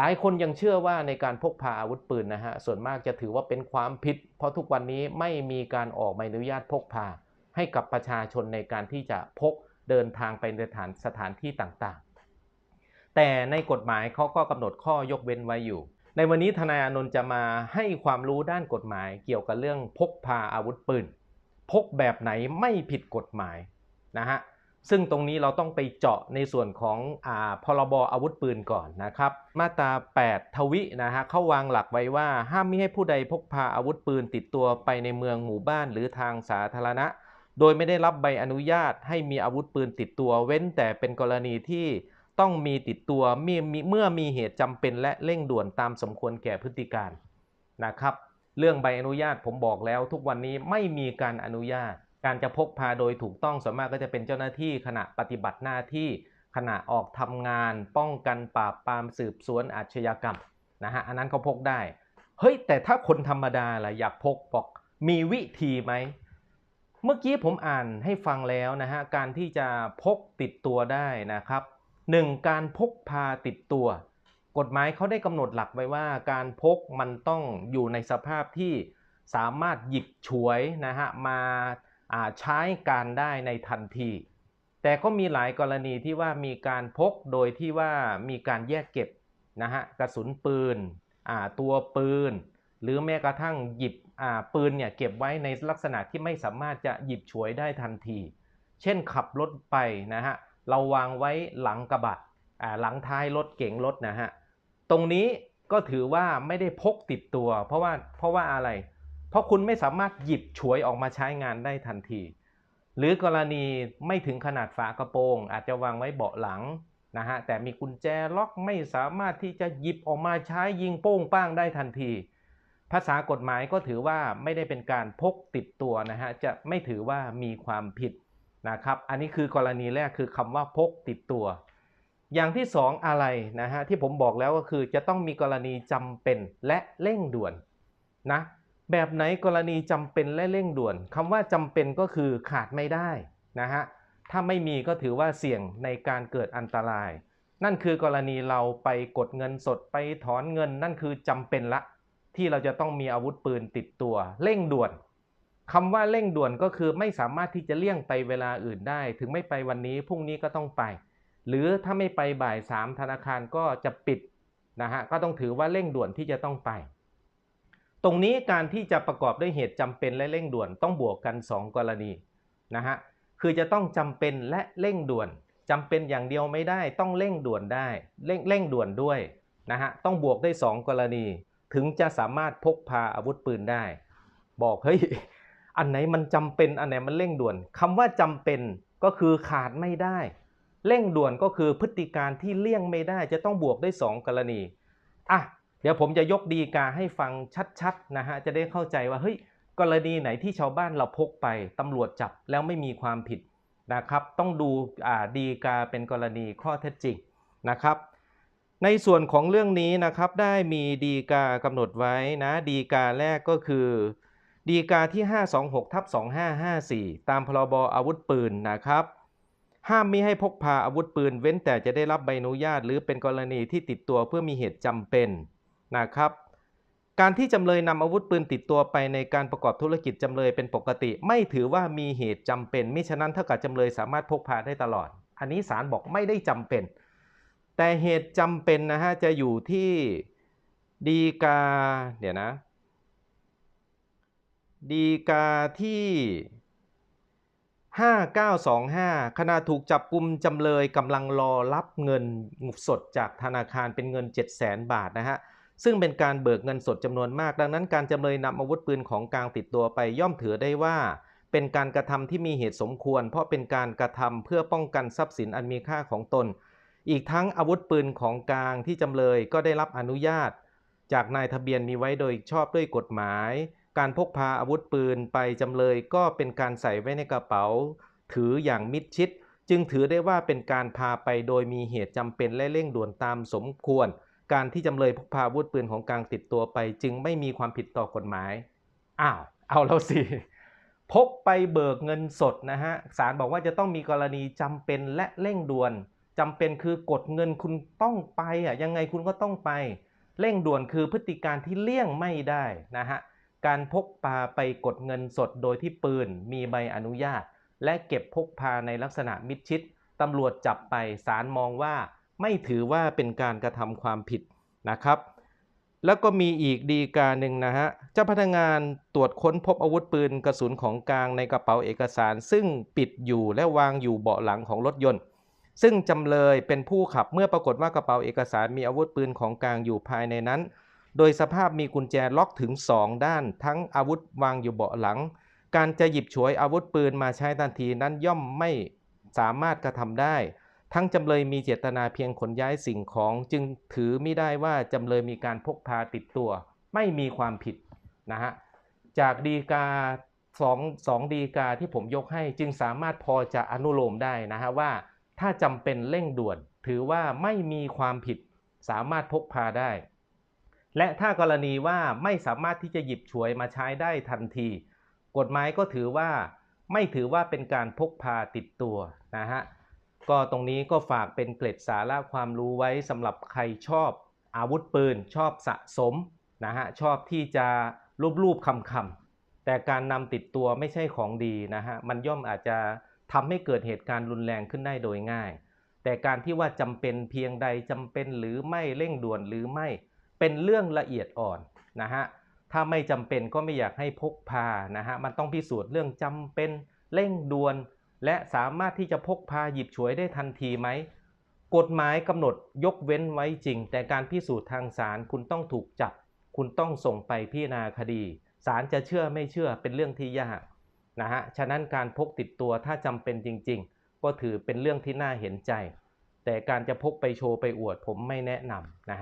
หลายคนยังเชื่อว่าในการพกพาอาวุธปืนนะฮะส่วนมากจะถือว่าเป็นความผิด เพราะทุกวันนี้ไม่มีการออกใบอนุญาตพกพา ให้กับประชาชนในการที่จะพกเดินทางไปในสถานสถานที่ต่างๆ แต่ในกฎหมายเขาก็กำหนดข้อยกเว้นไว้อยู่ ในวันนี้ทนายอนนท์จะมาให้ความรู้ด้านกฎหมายเกี่ยวกับเรื่องพกพาอาวุธปืน พกแบบไหนไม่ผิดกฎหมายนะฮะ ซึ่งตรงนี้เราต้องไปเจาะในส่วนของอพรบอาวุธปืนก่อนนะครับ มาตรา 8 ทวินะฮะเขาวางหลักไว้ว่า ห้ามมิให้ผู้ใดพกพาอาวุธปืนติดตัวไปในเมืองหมู่บ้านหรือทางสาธารณะ โดยไม่ได้รับใบอนุญาตให้มีอาวุธปืนติดตัวเว้นแต่เป็นกรณีที่ต้องมีติดตัวเมื่อมีเมื่อมีเหตุจำเป็นและเร่งด่วนตามสมควรแก่พฤติการนะครับ เรื่องใบอนุญาตผมบอกแล้วทุกวันนี้ไม่มีการอนุญาต การจะพกพาโดยถูกต้องส่วนมากก็จะเป็นเจ้าหน้าที่ขณะปฏิบัติหน้าที่ขณะออกทำงาน ป้องกันปราบปรามสืบสวนอาชญากรรมนะฮะอันนั้นเขาพกได้เฮ้ยแต่ถ้าคนธรรมดาล่ะอยากพกบอกมีวิธีไหมเมื่อกี้ผมอ่านให้ฟังแล้วนะฮะการที่จะพกติดตัวได้นะครับ 1. การพกพาติดตัว กฎหมายเขาได้กำหนดหลักไว้ว่า การพกมันต้องอยู่ในสภาพที่สามารถหยิบฉวยนะฮะมา ใช้การได้ในทันที แต่ก็มีหลายกรณีที่ว่ามีการพกโดยที่ว่ามีการแยกเก็บนะฮะกระสุนปืนตัวปืน หรือแม้กระทั่งหยิบปืนเนี่ยเก็บไว้ในลักษณะที่ไม่สามารถจะหยิบฉวยได้ทันที เช่นขับรถไปนะฮะเราวางไว้หลังกระบะหลังท้ายรถเก๋งรถนะฮะตรงนี้ก็ถือว่าไม่ได้พกติดตัว เพราะว่าเพราะว่าอะไร เพราะคุณไม่สามารถหยิบฉวยออกมาใช้งานได้ทันที หรือกรณีไม่ถึงขนาดฝากระโปรง อาจจะวางไว้เบาะหลังนะฮะแต่มีกุญแจล็อกไม่สามารถที่จะหยิบออกมาใช้ยิงโป้งป้างได้ทันที ภาษากฎหมายก็ถือว่าไม่ได้เป็นการพกติดตัวนะฮะจะไม่ถือว่ามีความผิดนะครับอันนี้คือกรณีแรกคือคำว่าพกติดตัว อย่างที่สองอะไรนะฮะที่ผมบอกแล้วก็คือจะต้องมีกรณีจำเป็นและเร่งด่วนนะ แบบไหนกรณีจำเป็นและเร่งด่วนคำว่าจำเป็นก็คือขาดไม่ได้นะฮะถ้าไม่มีก็ถือว่าเสี่ยงในการเกิดอันตราย นั่นคือกรณีเราไปกดเงินสดไปถอนเงิน นั่นคือจำเป็นละ ที่เราจะต้องมีอาวุธปืนติดตัว เร่งด่วนคำว่าเร่งด่วนก็คือไม่สามารถที่จะเลี่ยงไปเวลาอื่นได้ ถึงไม่ไปวันนี้พรุ่งนี้ก็ต้องไป หรือถ้าไม่ไปบ่ายสามธนาคารก็จะปิดนะฮะก็ต้องถือว่าเร่งด่วนที่จะต้องไป ตรงนี้การที่จะประกอบด้วยเหตุจำเป็นและเร่งด่วนต้องบวกกัน 2 กรณีนะฮะคือจะต้องจำเป็นและเร่งด่วนจำเป็นอย่างเดียวไม่ได้ต้องเร่งด่วนได้เร่งเร่งด่วนด้วยนะฮะต้องบวกได้ 2 กรณี ถึงจะสามารถพกพาอาวุธปืนได้ บอกเฮ้ยอันไหนมันจำเป็นอันไหนมันเร่งด่วนคำว่าจำเป็นก็คือขาดไม่ได้ เร่งด่วนก็คือพฤติการที่เลี่ยงไม่ได้จะต้องบวกได้ 2 กรณีอะ เดี๋ยวผมจะยกดีกาให้ฟังชัดๆนะฮะจะได้เข้าใจว่าเฮ้ยกรณีไหนที่ชาวบ้านเราพกไปตำรวจจับแล้วไม่มีความผิดนะครับ ต้องดูดีกาเป็นกรณีข้อเท็จจริงนะครับ ในส่วนของเรื่องนี้นะครับได้มีดีกากำหนดไว้นะดีกาแรกก็คือดีกาที่ 526ทับ2554 ตามพรบอาวุธปืนนะครับ ห้ามมิให้พกพาอาวุธปืน เว้นแต่จะได้รับใบอนุญาต หรือเป็นกรณีที่ติดตัวเพื่อมีเหตุจำเป็น นะครับการที่จำเลยนำอาวุธปืนติดตัวไปในการประกอบธุรกิจจำเลยเป็นปกติ ไม่ถือว่ามีเหตุจำเป็นมิฉะนั้นเท่ากับจำเลยสามารถพกพาได้ตลอด อันนี้ศาลบอกไม่ได้จำเป็น แต่เหตุจำเป็นนะฮะจะอยู่ที่ดีกาเดี๋ยวนะดีกาที่ 5925 ขณะถูกจับกลุมจำเลยกำลังรอรับเงินสดจากธนาคารเป็นเงิน 700,000 บาทนะฮะ ซึ่งเป็นการเบิกเงินสดจำนวนมาก ดังนั้นการจำเลยนำอาวุธปืนของกลางติดตัวไปย่อมถือได้ว่า เป็นการกระทำที่มีเหตุสมควร เพราะเป็นการกระทำเพื่อป้องกันทรัพย์สินอันมีค่าของตน อีกทั้งอาวุธปืนของกลางที่จำเลยก็ได้รับอนุญาต จากนายทะเบียนมีไว้โดยชอบด้วยกฎหมาย การพกพาอาวุธปืนไปจำเลยก็เป็นการใส่ไว้ในกระเป๋า ถืออย่างมิดชิด จึงถือได้ว่าเป็นการพาไปโดยมีเหตุจำเป็นและเร่งด่วนตามสมควร การที่จำเลยพกพาอาวุธปืนของกลางติดตัวไป จึงไม่มีความผิดต่อกฎหมาย อ้าว เอาแล้วสิ พกไปเบิกเงินสดนะฮะ ศาลบอกว่าจะต้องมีกรณีจำเป็นและเร่งด่วน จำเป็นคือกดเงินคุณต้องไปอะ ยังไงคุณก็ต้องไป เร่งด่วนคือพฤติการที่เลี่ยงไม่ได้นะฮะ การพกพาไปกดเงินสดโดยที่ปืน มีใบอนุญาต และเก็บพกพาในลักษณะมิดชิดตำรวจจับไปศาลมองว่า ไม่ถือว่าเป็นการกระทำความผิดนะครับ แล้วก็มีอีกดีกาหนึ่งนะฮะ เจ้าพนักงานตรวจค้นพบอาวุธปืนกระสุนของกลางในกระเป๋าเอกสาร ซึ่งปิดอยู่และวางอยู่เบาะหลังของรถยนต์ ซึ่งจำเลยเป็นผู้ขับเมื่อปรากฏว่ากระเป๋าเอกสารมีอาวุธปืนของกลางอยู่ภายในนั้น โดยสภาพมีกุญแจล็อกถึง 2 ด้าน ทั้งอาวุธวางอยู่เบาะหลัง การจะหยิบฉวยอาวุธปืนมาใช้ทันทีนั้นย่อมไม่สามารถกระทำได้ ทั้งจำเลยมีเจตนาเพียงขนย้ายสิ่งของ จึงถือไม่ได้ว่าจำเลยมีการพกพาติดตัว ไม่มีความผิดนะฮะจากดีกาสองสองดีกาที่ผมยกให้จึงสามารถพอจะอนุโลมได้นะฮะว่า ถ้าจำเป็นเร่งด่วน ถือว่าไม่มีความผิด สามารถพกพาได้ และถ้ากรณีว่าไม่สามารถที่จะหยิบฉวยมาใช้ได้ทันที กฎหมายก็ถือว่า ไม่ถือว่าเป็นการพกพาติดตัวนะฮะ ก็ตรงนี้ก็ฝากเป็นเกร็ดสาระความรู้ไว้สำหรับใครชอบอาวุธปืน ชอบสะสมนะฮะชอบที่จะรูปรูปคำคำๆแต่การนำติดตัวไม่ใช่ของดีนะฮะมันย่อมอาจจะทำให้เกิดเหตุการณ์รุนแรงขึ้นได้โดยง่าย แต่การที่ว่าจำเป็นเพียงใดจำเป็นหรือไม่เร่งด่วนหรือไม่ เป็นเรื่องละเอียดอ่อนนะฮะถ้าไม่จำเป็นก็ไม่อยากให้พกพานะฮะมันต้องพิสูจน์เรื่องจำเป็นเร่งด่วน และสามารถที่จะพกพาหยิบฉวยได้ทันทีไหม กฎหมายกำหนดยกเว้นไว้จริง แต่การพิสูจน์ทางศาลคุณต้องถูกจับ คุณต้องส่งไปพิจารณาคดีศาลจะเชื่อไม่เชื่อเป็นเรื่องที่ยากนะฮะฉะนั้นการพกติดตัวถ้าจำเป็นจริง ๆ ก็ถือเป็นเรื่องที่น่าเห็นใจ แต่การจะพกไปโชว์ไปอวดผมไม่แนะนำนะฮะ